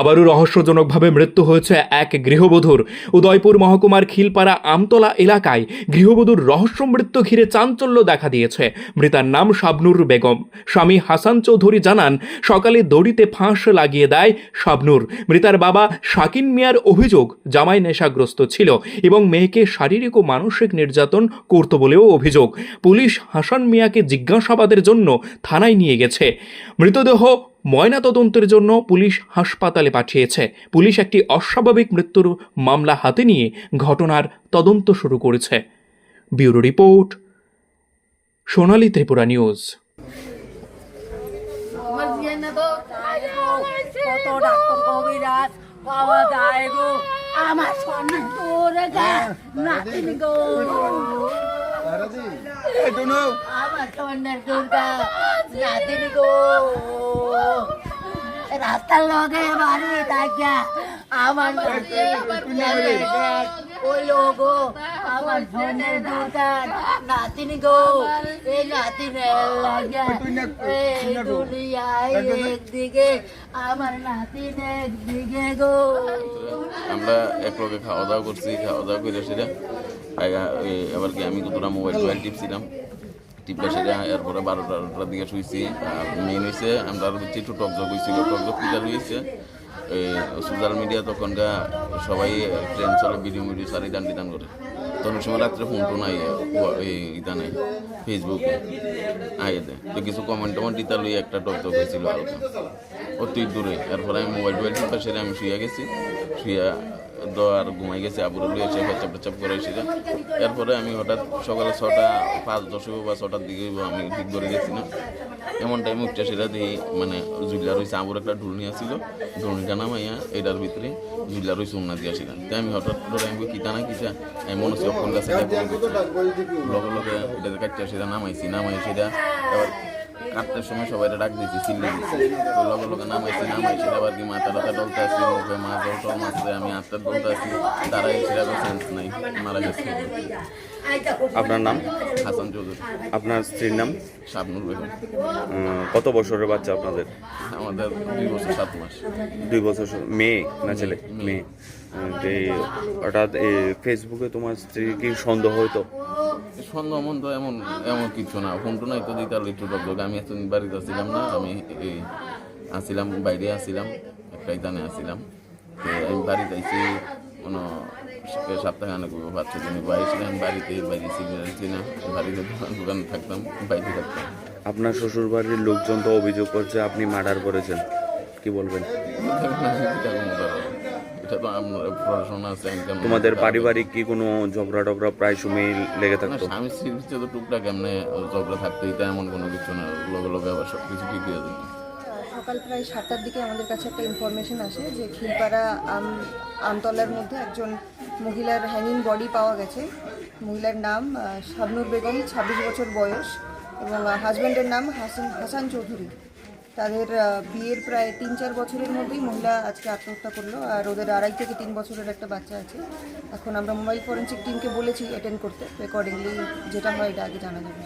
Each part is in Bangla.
আবারও রহস্যজনকভাবে মৃত্যু হয়েছে এক গৃহবধূর। উদয়পুর মহকুমার খিলপাড়া আমতলা এলাকায় গৃহবধূর রহস্য মৃত্যু ঘিরে চাঞ্চল্য দেখা দিয়েছে। মৃতার নাম শাবনুর বেগম। স্বামী হাসান চৌধুরী জানান, সকালে দড়িতে ফাঁস লাগিয়ে দেয় শাবনুর। মৃতার বাবা শাকিন মিয়ার অভিযোগ, জামাই নেশাগ্রস্ত ছিল এবং মেয়েকে শারীরিক ও মানসিক নির্যাতন করত বলেও অভিযোগ। পুলিশ হাসান মিয়াকে জিজ্ঞাসাবাদের জন্য থানায় নিয়ে গেছে। মৃতদেহ ময়নাতদন্তের জন্য পুলিশ হাসপাতালে পাঠিয়েছে। পুলিশ একটি অস্বাভাবিক মৃত্যুর মামলা হাতে নিয়ে ঘটনার তদন্ত শুরু করেছে। Bureau report Sonali Tripura news. আমার বিয়ে না তো কত ডাক্তার কবিরাজ পাওয়া যায় গো। আমার সোনা তোরে গা। নাতিনি গো। রাস্তার লগে বাড়ি থাকিয়া আমার ওই লোগো আমার সোনার দুর্গা নাতিনি গো। এই নাতিনের লাগিয়া এই দুনিয়ায় একদিকে আমার নাতিন একদিকে গো। আমরা এক লগে খাওয়া দাওয়া করছি খাওয়া দাওয়া করে সেটা এবার কি আমি কতটা মোবাইল টোবাইল টিপছিলাম? টিপলে সেটা এরপরে দিকে শুয়েছি আর মেন হয়েছে আমরা একটু টকজক হয়েছিল টকজক পিটার হয়েছে এই সোশ্যাল মিডিয়া তখনকার সবাই ট্রেন চলে, ভিডিও ভিডিও সারি দান টান করে। তখন সময় রাত্রে ফোন টোন আই ইটা ফেসবুকে দেয় তো কিছু কমেন্ট টমেন্ট ইতা লই একটা টকজক হয়েছিল হালকা। অতি দূরে, এরপরে আমি মোবাইল টোবাইল টিপা সেটা আমি শুয়ে গেছি শুয়ে আর ঘুমাই গেছে আবুরে লুয়ে এসে পেচাপ পেচাপ করে সেটা এরপরে আমি হঠাৎ সকালে ছটা পাঁচ দশ বা ছটার দিকে আমি ঠিক ধরে গেছি না। এমন টাইম উঠছে সেটা দিয়ে মানে জুলিয়া রয়েছে আবুর একটা ঢুল নিয়ে ছিল ঢুলনিটা নামাইয়া এটার ভিতরে জুলিয়া রয়েছে উন্না দিয়া সেটা তাই আমি হঠাৎ ধরে আমি কিতা না কিতা? আমি মনে হচ্ছে ফোন কাছে লগে লগে এটা কাটতে সেটা নামাইছি নামাই সেটা এবার কাটতে সময় সবাই ডাক দিয়েছি চিল্লি দিয়েছি। তো লগে লগে নামাইছি নামাইছি আবার কি মাথা টাথা ডলতে আসি মুখে মা জল টল মারছে আমি আটটা ডলতে আসি তারা সেরকম সেন্স নাই মারা গেছে। আপনার নাম? হাসান চৌধুরী। আপনার স্ত্রীর নাম? শাবনুর বেগম কত বছরের বাচ্চা আপনাদের? আমাদের দুই বছর সাত মাস। দুই বছর মেয়ে না ছেলে? মেয়ে। হঠাৎ এই ফেসবুকে তোমার স্ত্রী কি সন্দেহ হইতো? সন্দেহ মন্দ এমন এমন কিছু না। টোন তো দিতে একটু ডকডক আমি এতদিন বাড়িতে আসছিলাম না আমি এই আসছিলাম বাইরে আসছিলাম একটা ইদানে আসছিলাম তো আমি বাড়িতে আইছি কোনো সপ্তাহখানেক বাচ্চা দিনে বাইরে ছিলাম বাড়িতে বাইরে ছিলাম না। বাড়িতে দোকান দোকানে থাকতাম বাইরে থাকতাম। আপনার শ্বশুর বাড়ির লোকজন তো অভিযোগ করছে আপনি মার্ডার করেছেন। কি বলবেন? এটা তো আমার পড়াশোনা আছে income তোমাদের পারিবারিক কি কোনো ঝগড়া টগড়া প্রায় সময় লেগে না, থাকতো? স্বামী স্ত্রীর ভিতরে তো টুকটাক এমনি ঝগড়া থাকতেই তো এমন কোনো কিছু না লগে লগে আবার সব কিছু ঠিক হয়ে যেত সকাল প্রায় সাতটার দিকে আমাদের কাছে একটা ইনফরমেশন আসে যে খিলপাড়া আম আমতলার মধ্যে একজন মহিলার হ্যাঙ্গিং বডি পাওয়া গেছে। মহিলার নাম শাবনুর বেগম ছাব্বিশ বছর বয়স এবং হাজব্যান্ডের নাম হাসান হাসান চৌধুরী। তাদের বিয়ের প্রায় তিন চার বছরের মধ্যেই মহিলা আজকে আত্মহত্যা করল। আর ওদের আড়াই থেকে তিন বছরের একটা বাচ্চা আছে। এখন আমরা মোবাইল ফরেন্সিক টিমকে বলেছি অ্যাটেন্ড করতে। অ্যাকর্ডিংলি যেটা হয় এটা আগে জানা যাবে।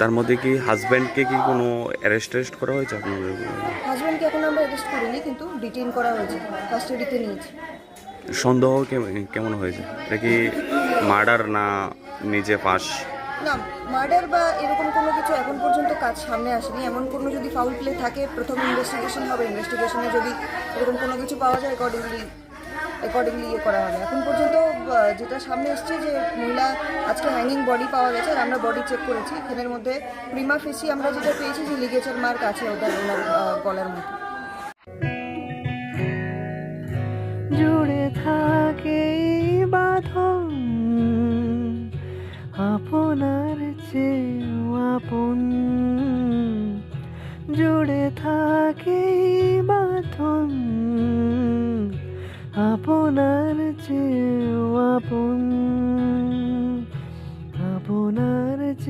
তার মধ্যে কি হাজব্যান্ডকে কি কোনো অ্যারেস্ট টেস্ট করা হয়েছে আপনাদের? হাজব্যান্ডকে এখন আমরা অ্যারেস্ট করিনি কিন্তু ডিটেইন করা হয়েছে কাস্টাডিতে নিয়েছি। সন্দেহ কেমন হয়েছে? এটা কি মার্ডার না নিজে পাস না মার্ডার বা এরকম কোনো কিছু এখন পর্যন্ত কাজ সামনে আসেনি। এমন কোনো যদি ফাউল প্লে থাকে, প্রথম ইনভেস্টিগেশন হবে। ইনভেস্টিগেশনে যদি এরকম কোনো কিছু পাওয়া যায় অ্যাকর্ডিংলি অ্যাকর্ডিংলি ইয়ে করা হবে। এখন পর্যন্ত যেটা সামনে এসছে যে মহিলা আজকে হ্যাঙ্গিং বডি পাওয়া গেছে, আর আমরা বডি চেক করেছি। এখানের মধ্যে প্রিমা ফেসি আমরা যেটা পেয়েছি যে লিগেচার মার্ক আছে ওদের ওনার গলার মধ্যে। জুড়ে থাকে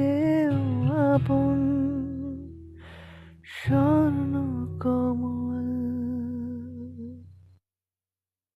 চেয়েও আপন স্বর্ণ কমল